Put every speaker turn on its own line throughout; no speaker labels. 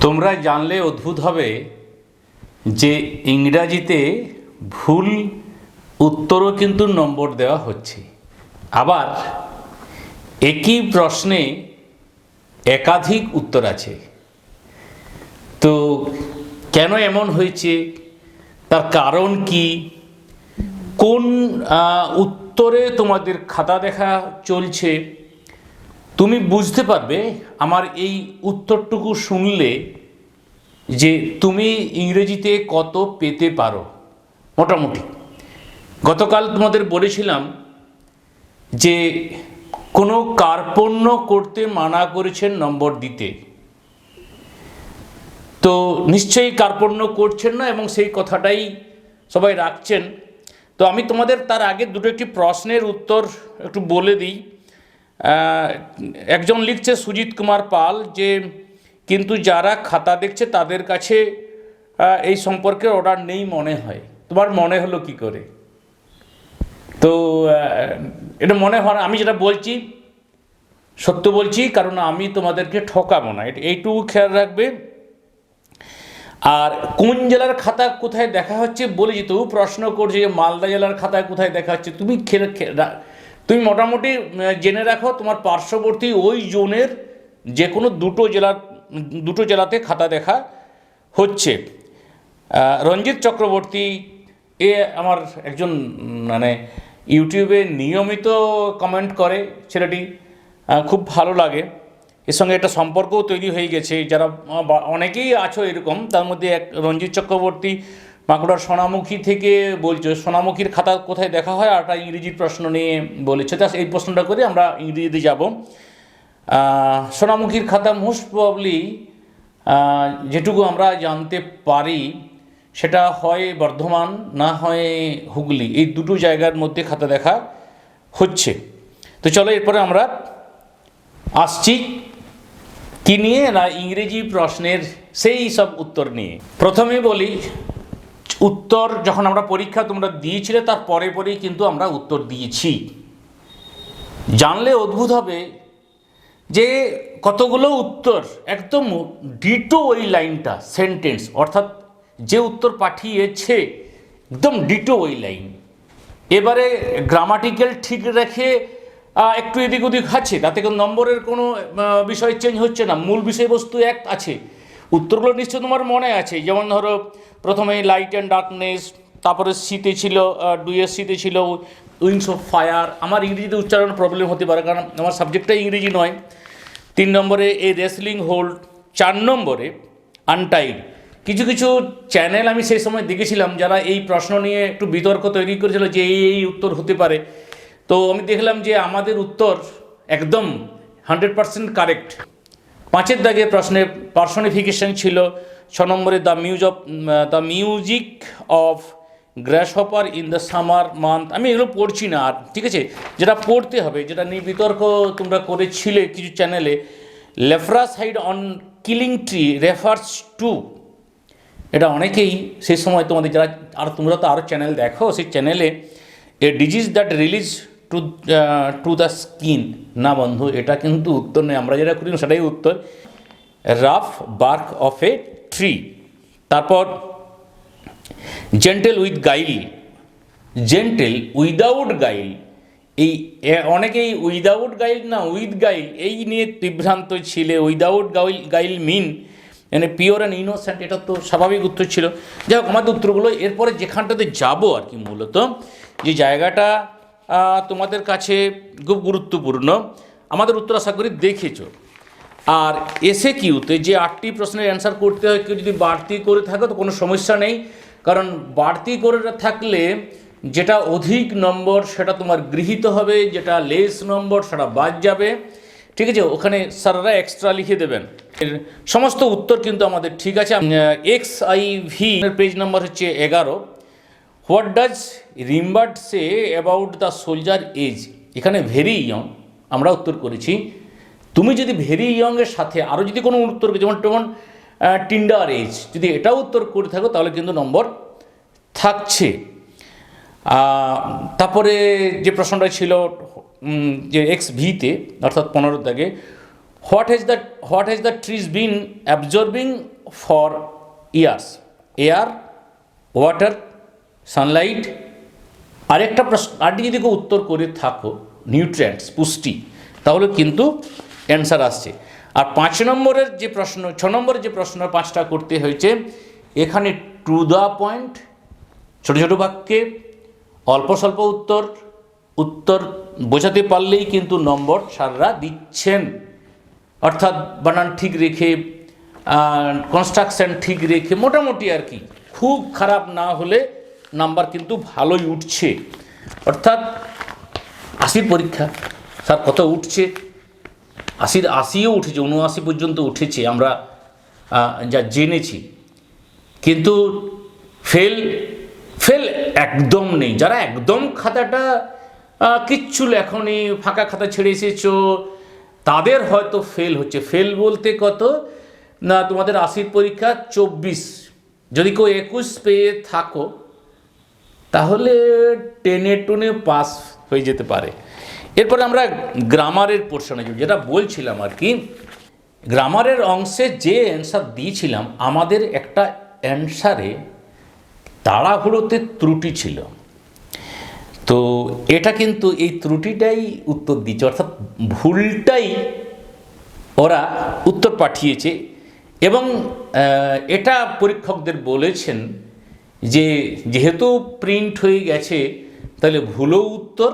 তোমরা জানলে অদ্ভুত হবে যে ইংরাজিতে ভুল উত্তরও কিন্তু নম্বর দেওয়া হচ্ছে। আবার একই প্রশ্নে একাধিক উত্তর আছে। তো কেন এমন হয়েছে? তার কারণ কি? কোন উত্তরে তোমাদের খাতা দেখা চলছে? তুমি বুঝতে পারবে আমার এই উত্তরটুকু শুনলে যে তুমি ইংরেজিতে কত পেতে পারো, মোটামুটি। গতকাল তোমাদের বলেছিলাম যে কোনো কার্পণ্য করতে মানা করেছেন নম্বর দিতে। তো নিশ্চয়ই কার্পণ্য করছেন না এবং সেই কথাটাই সবাই রাখছেন। তো আমি তোমাদের তার আগে দুটো একটি প্রশ্নের উত্তর একটু বলে দিই। একজন লিখছে সুজিত কুমার পাল যে, কিন্তু যারা খাতা দেখছে তাদের কাছে এই সম্পর্কে অর্ডার নেই মনে হয়। তোমার মনে হলো কি করে? তো এটা মনে হয় আমি যেটা বলছি, সত্য বলছি, কারণ আমি তোমাদেরকে ঠকাবো না। এইটুকু খেয়াল রাখবে। আর কোন জেলার খাতা কোথায় দেখা হচ্ছে বলেছি তবু প্রশ্ন করছে যে মালদা জেলার খাতায় কোথায় দেখা হচ্ছে। তুমি খেলে তুমি মোটামুটি জেনে রাখো, তোমার পার্শ্ববর্তী ওই জোনের যে কোনো দুটো জেলার দুটো জেলাতে খাতা দেখা হচ্ছে। রঞ্জিত চক্রবর্তী, এ আমার একজন মানে ইউটিউবে নিয়মিত কমেন্ট করে ছেলেটি খুব ভালো লাগে। এর সঙ্গে একটা সম্পর্কও তৈরি হয়ে গেছে। যারা অনেকেই আছো এরকম, তার মধ্যে এক রঞ্জিত চক্রবর্তী বাঁকুড়ার সোনামুখী থেকে বলছো, সোনামুখীর খাতা কোথায় দেখা হয়? আর একটা ইংরেজি প্রশ্ন নিয়ে বলেছে। তা এই প্রশ্নটা করে আমরা ইংরেজিতে যাব। সোনামুখীর খাতা মোস্ট প্রবলি যেটুকু আমরা জানতে পারি, সেটা হয় বর্ধমান, না হয় হুগলি। এই দুটো জায়গার মধ্যে খাতা দেখা হচ্ছে। তো চলো এরপরে আমরা আসছি কি নিয়ে না ইংরেজি প্রশ্নের সেই সব উত্তর নিয়ে। প্রথমে বলি উত্তর যখন আমরা পরীক্ষা তোমরা দিয়েছিলে, তার পরে পরেই কিন্তু আমরা উত্তর দিয়েছি। জানলে অদ্ভুত হবে যে কতগুলো উত্তর, একদম ডিটো ওই লাইনটা সেন্টেন্স অর্থাৎ যে উত্তর পাঠিয়েছে, একদম ডিটো ওই লাইন। এবারে গ্রামাটিক্যাল ঠিক রেখে একটু এদিক ওদিক আছে, তাতে নম্বরের কোনো বিষয় চেঞ্জ হচ্ছে না, মূল বিষয়বস্তু এক আছে। উত্তরগুলো নিশ্চয় তোমার মনে আছে। যেমন ধরো, প্রথমে লাইট অ্যান্ড ডার্কনেস তারপরে শীতে ছিল ডুয়ের শীতে ছিল উইংস অফ ফায়ার আমার ইংরেজিতে উচ্চারণ প্রবলেম হতে পারে, কারণ আমার সাবজেক্টটা ইংরেজি নয়। তিন নম্বরে এই রেসলিং হোল্ড চার নম্বরে আনটাইড কিছু কিছু চ্যানেল আমি সেই সময় দেখেছিলাম, যারা এই প্রশ্ন নিয়ে একটু বিতর্ক তৈরি করেছিল যে এই এই উত্তর হতে পারে। তো আমি দেখলাম যে আমাদের উত্তর একদম হান্ড্রেড পারসেন্ট কারেক্ট পাঁচের দাগে প্রশ্নে পার্সনিফিকেশন ছিল ছ নম্বরে the muse of the music of grasshopper in the summer month. আমি এগুলো পড়ছি না আর, ঠিক আছে? যেটা পড়তে হবে, যেটা নিয়ে বিতর্ক তোমরা করেছিলে কিছু চ্যানেলে, লেফ্রাসাইড on killing tree refers to. এটা অনেকেই সেই সময় তোমাদের যারা, আর তোমরা তো আরও চ্যানেল দেখো সেই চ্যানেলে a disease that release to to the skin. না বন্ধু, এটা কিন্তু উত্তর নয়। আমরা যেটা করি, সেটাই উত্তর। Rough bark of a tree. তারপর, gentle with guile. Gentle without guile. এই অনেকেই উইদাউট গাইল না, উইথ গাইল। এই নিয়ে বিভ্রান্ত ছিলে। উইদাউট গাইল গাইল মিন। মানে পিওর অ্যান্ড ইনোসেন্ট, এটা তো স্বাভাবিক উত্তর ছিল। যাই হোক আমাদের উত্তরগুলো, এরপরে যেখানটাতে যাব আর কি মূলত, যে জায়গাটা তোমাদের কাছে খুব গুরুত্বপূর্ণ। আমাদের উত্তর আশা করি দেখেছ। আর এসে কিউতে যে আটটি প্রশ্নের অ্যান্সার করতে হয়, কেউ যদি বাড়তি করে থাকে তো কোনো সমস্যা নেই। কারণ বাড়তি করে থাকলে যেটা অধিক নম্বর সেটা তোমার গৃহীত হবে, যেটা লেস নম্বর সেটা বাদ যাবে। ঠিক আছে? ওখানে স্যাররা এক্সট্রা লিখে দেবেন। এর সমস্ত উত্তর কিন্তু আমাদের ঠিক আছে। X I V page number হচ্ছে এগারো। What does Rimbaud say about the soldier as এখানে ভেরি ইয়ং আমরা উত্তর করেছি। তুমি যদি ভেরি ইয়ংয়ের সাথে আরও যদি কোনো উত্তর যেমন যেমন টিন্ডার এজ যদি এটাও উত্তর করে থাকো, তাহলে কিন্তু নম্বর থাকছে। তারপরে যে প্রশ্নটা ছিল যে এক্স ভিতে অর্থাৎ পনেরো দাগে what has the what has the trees been absorbing for years air water sunlight আরেকটা প্রশ্ন আরটি যদি কেউ উত্তর করে থাকো নিউট্রিয়েন্টস পুষ্টি, তাহলে কিন্তু অ্যান্সার আসছে। আর পাঁচ নম্বরের যে প্রশ্ন, ছ নম্বরের যে প্রশ্ন পাঁচটা করতে হয়েছে, এখানে টু দ্য পয়েন্ট ছোটো ছোটো বাক্যে, অল্প স্বল্প উত্তর উত্তর বোঝাতে পারলেই কিন্তু নম্বর সাররা দিচ্ছেন। অর্থাৎ বানান ঠিক রেখে কনস্ট্রাকশন ঠিক রেখে, মোটামুটি আর কি, খুব খারাপ না হলে নাম্বার কিন্তু ভালোই উঠছে। অর্থাৎ আশির পরীক্ষা, স্যার কত উঠছে? আশির আশিও উঠেছে উনআশি পর্যন্ত উঠেছে, আমরা যা জেনেছি। কিন্তু ফেল ফেল একদম নেই। যারা একদম খাতাটা কিচ্ছু লেখনি, ফাঁকা খাতা ছেড়ে এসেছ, তাদের হয়তো ফেল হচ্ছে। ফেল বলতে কত? না, তোমাদের আশির পরীক্ষা চব্বিশ। যদি কেউ একুশ পেয়ে থাকো তাহলে টেনে টুনে পাস হয়ে যেতে পারে। এরপরে আমরা গ্রামারের পোর্শনে যাই। যেটা বলছিলাম আর কি গ্রামারের অংশে যে অ্যান্সার দিয়েছিলাম, আমাদের একটা অ্যান্সারে তাড়াহুড়োতে ত্রুটি ছিল। তো এটা কিন্তু এই ত্রুটিটাই উত্তর দিচ্ছে অর্থাৎ ভুলটাই ওরা উত্তর পাঠিয়েছে। এবং এটা পরীক্ষকদের বলেছেন যে যেহেতু প্রিন্ট হয়ে গেছে, তাহলে ভুলও উত্তর,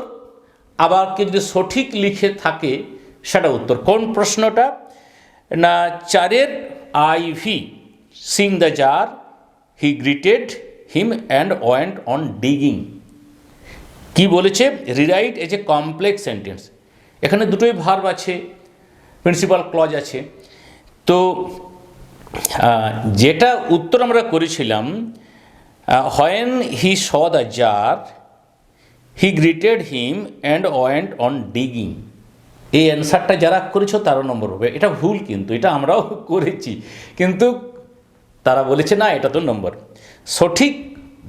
আবার কেউ যদি সঠিক লিখে থাকে, সেটা উত্তর। কোন প্রশ্নটা? না, চারের I V seeing the jar he greeted him and went on digging কি বলেছে? Rewrite as a complex sentence এখানে দুটোই ভার্ব আছে প্রিন্সিপাল ক্লজ আছে। তো যেটা উত্তর আমরা করেছিলাম when he saw the jar he greeted him and went on digging এই অ্যান্সারটা যারা করেছ তারও নম্বর হবে। এটা ভুল কিন্তু, এটা আমরাও করেছি। কিন্তু তারা বলেছে, না, এটা তো নম্বর সঠিক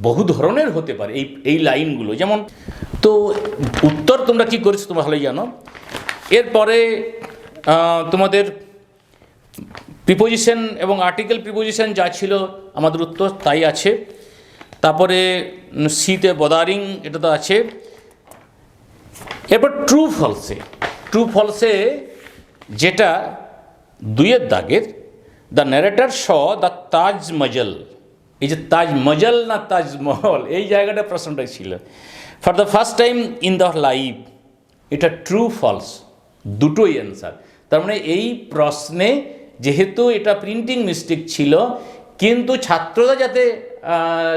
বহু ধরনের হতে পারে এই এই লাইনগুলো। যেমন, তো উত্তর তোমরা কি করেছ তোমরা ভালোই জানো। এরপরে তোমাদের প্রিপোজিশন এবং আর্টিকেল প্রিপোজিশন যা ছিল আমাদের উত্তর তাই আছে। তারপরে শীতে বদারিং, এটা তো আছে। এরপর ট্রু ফলসে ট্রু ফলসে যেটা দুইয়ের দাগের the narrator show the Taj মজল এই যে তাজ মজল না তাজমহল এই জায়গাটা প্রশ্নটা ছিল। For the first time in the life এটা ট্রু ফলস দুটোই অ্যান্সার তার মানে এই প্রশ্নে যেহেতু এটা প্রিন্টিং মিস্টেক ছিল, কিন্তু ছাত্ররা যাতে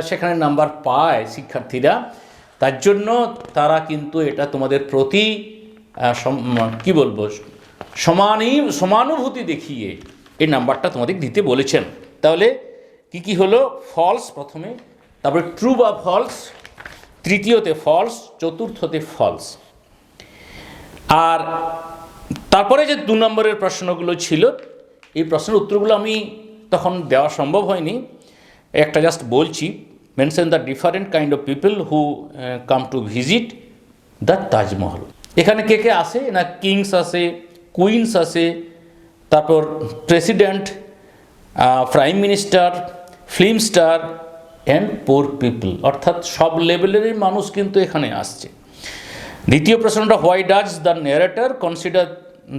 সেখানে নাম্বার পায় শিক্ষার্থীরা। তার জন্য তারা কিন্তু এটা তোমাদের প্রতি কি বলব সমানই সমানুভূতি দেখিয়ে এই নাম্বারটা তোমাদের দিতে বলেছেন। তাহলে কি কি হলো? ফলস প্রথমে, তারপরে ট্রু বা ফলস তৃতীয়তে ফলস চতুর্থতে ফলস আর তারপরে যে দু নম্বরের প্রশ্নগুলো ছিল, এই প্রশ্নের উত্তরগুলো আমি তখন দেওয়া সম্ভব হয়নি। একটা জাস্ট বলছি mention the different kind of people who come to visit the Taj Mahal এখানে কে কে আসে? না কিংস আসে কুইন্স আসে, তারপর president prime minister film star and poor people অর্থাৎ সব লেভেলেরই মানুষ কিন্তু এখানে আসছে। দ্বিতীয় প্রশ্নটা why does the narrator consider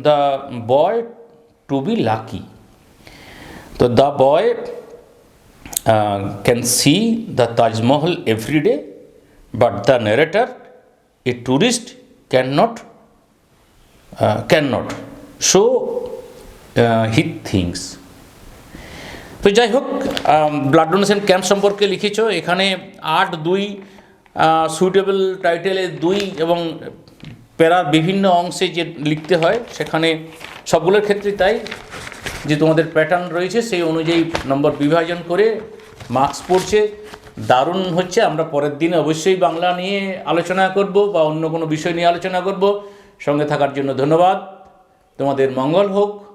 the boy to be lucky তো the boy can see the Taj Mahal every day but the narrator a tourist can not can not show he things তো যাই হোক blood donation camp সম্পর্কে লিখেছ, এখানে আট, দুই suitable টাইটেলে দুই এবং প্যারার বিভিন্ন অংশে যে লিখতে হয়, সেখানে সবগুলোর ক্ষেত্রে তাই। যে তোমাদের প্যাটার্ন রয়েছে, সেই অনুযায়ী নম্বর বিভাজন করে মার্কস পড়ছে। দারুণ হচ্ছে, আমরা পরের দিনে অবশ্যই বাংলা নিয়ে আলোচনা করব বা অন্য কোনো বিষয় নিয়ে আলোচনা করব। সঙ্গে থাকার জন্য ধন্যবাদ। তোমাদের মঙ্গল হোক।